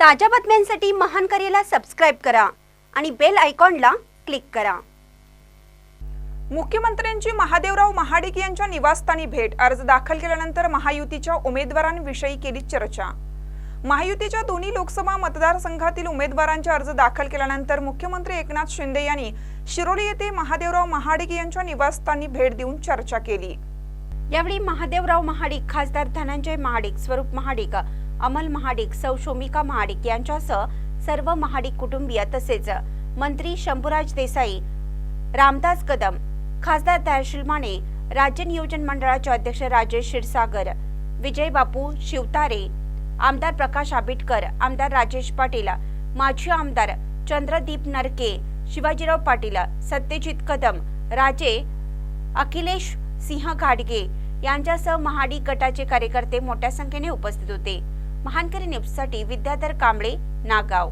ताज्या बातम्यांसाठी महान करेला सबस्क्राईब करा आणि बेल आयकॉनला क्लिक करा. मुख्यमंत्र्यांची महादेवराव महाडिक यांच्या निवासस्थानी भेट अर्ज दाखल केल्यानंतर महायुतीच्या उमेदवारांविषयी केली चर्चा. महायुतीच्या दोन्ही लोकसभा मतदारसंघातील उमेदवारांचे अर्ज दाखल केल्यानंतर मुख्यमंत्री एकनाथ शिंदे यांनी शिरोली येथे महादेवराव महाडिक यांच्या निवासस्थानी भेट देऊन चर्चा केली. यावेळी महादेवराव महाडिक खासदार धनंजय महाडिक स्वरूप महाडिक अमल महाडिक सौ शोमिका महाडिक यांच्यासह सर्व महाडिक कुटुंबीय तसेच मंत्री शंभूराज देसाई रामदास कदम खासदार धारशील माने राज्य नियोजन मंडळाचे अध्यक्ष राजेश क्षीरसागर विजय बापू शिवतारे आमदार प्रकाश आबिटकर आमदार राजेश पाटील माजी आमदार चंद्रदीप नरके शिवाजीराव पाटील सत्यजित कदम राजे अखिलेश सिंह घाडगे यांच्यासह महाडी गटाचे कार्यकर्ते मोठ्या संख्येने उपस्थित होते. महानकरी न्यूजसाठी विद्याधर कांबळे नागाव.